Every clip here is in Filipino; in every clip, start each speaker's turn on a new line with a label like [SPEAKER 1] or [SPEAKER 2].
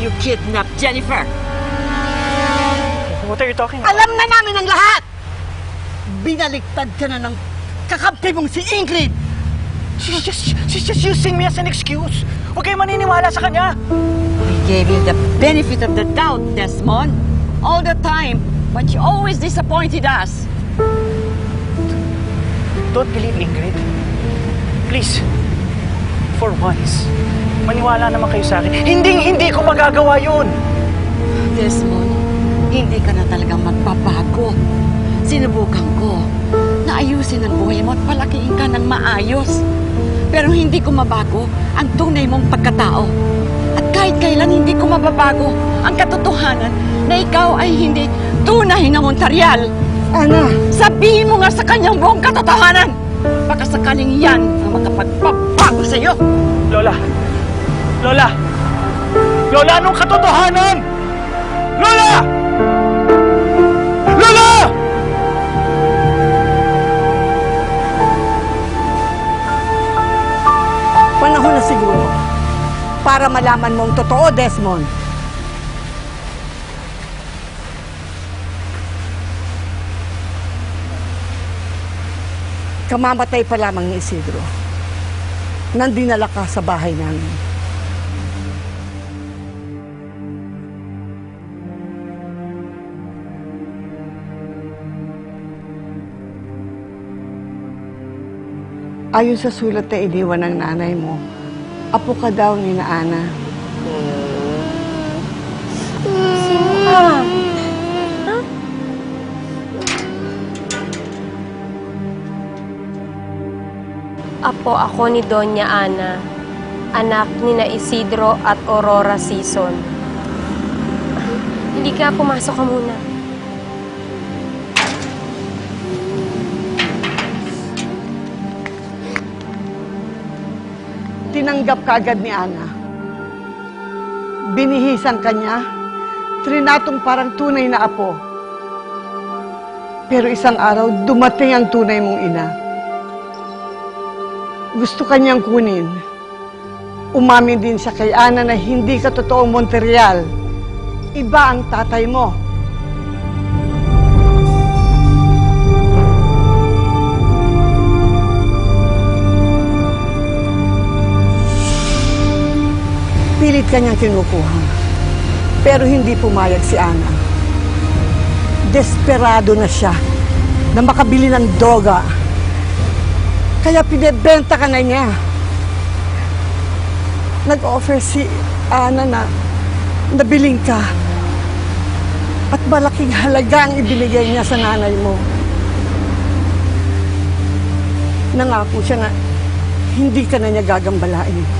[SPEAKER 1] you kidnapped Jennifer.
[SPEAKER 2] What are you talking about?
[SPEAKER 3] Alam na namin ang lahat! Binaliktad ka na ng kakampi mong si Ingrid!
[SPEAKER 2] She's just, she's just using me as an excuse. Huwag kayo maniniwala sa kanya.
[SPEAKER 1] We gave you the benefit of the doubt, Desmond. All the time. But you always disappointed us.
[SPEAKER 2] Don't believe Ingrid. Please. For once. Maniwala naman kayo sa akin. Hindi, hindi ko magagawa yun.
[SPEAKER 1] Desmond, hindi ka na talagang magbabago. Sinubukan ko na ayusin ang buhay mo at palakiin ka ng maayos. Pero hindi ko mabago ang tunay mong pagkatao. At kahit kailan hindi ko mababago ang katotohanan na ikaw ay hindi tunay na Montreal.
[SPEAKER 3] Ana,
[SPEAKER 1] Sabihin mo nga sa kanyang buong katotohanan. Baka sakaling yan ang makapagpapago sa'yo.
[SPEAKER 2] Lola. Lola. Lola, anong katotohanan? Lola! Lola!
[SPEAKER 3] panahon na siguro para malaman mong totoo, Desmond. Kamamatay pa lamang ni Isidro. Nandinala ka sa bahay namin. Ayon sa sulat na iniwan ng nanay mo, apo ka daw ni na Ana.
[SPEAKER 4] Apo ako ni Doña Ana, anak ni na Isidro at Aurora Season. Hindi ka, pumasok ka muna.
[SPEAKER 3] Tinanggap ka agad ni Ana. Binihisan ka niya, trinatong parang tunay na apo. Pero isang araw, dumating ang tunay mong ina. Gusto kanyang kunin. Umamin din siya kay Ana na hindi ka totoong Monterial. Iba ang tatay mo. Pilit kanyang kinukuha. Pero hindi pumayag si Ana. Desperado na siya na makabili ng droga. Kaya pinebenta ka na niya. Nag-offer si Ana na nabiling ka. At malaking halaga ang ibinigay niya sa nanay mo. Nangako siya na hindi ka na niya gagambalain.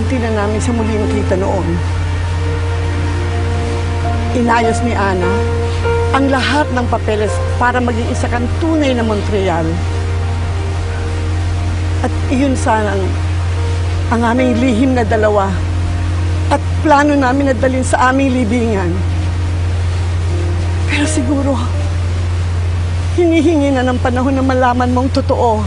[SPEAKER 3] Hindi na namin siya muli nakita noon. Inayos ni Ana ang lahat ng papeles para maging isa kang tunay na Montreal. At iyon sana ang, ang aming lihim na dalawa at plano namin na dalhin sa aming libingan. Pero siguro, hinihingi na ng panahon na malaman mong totoo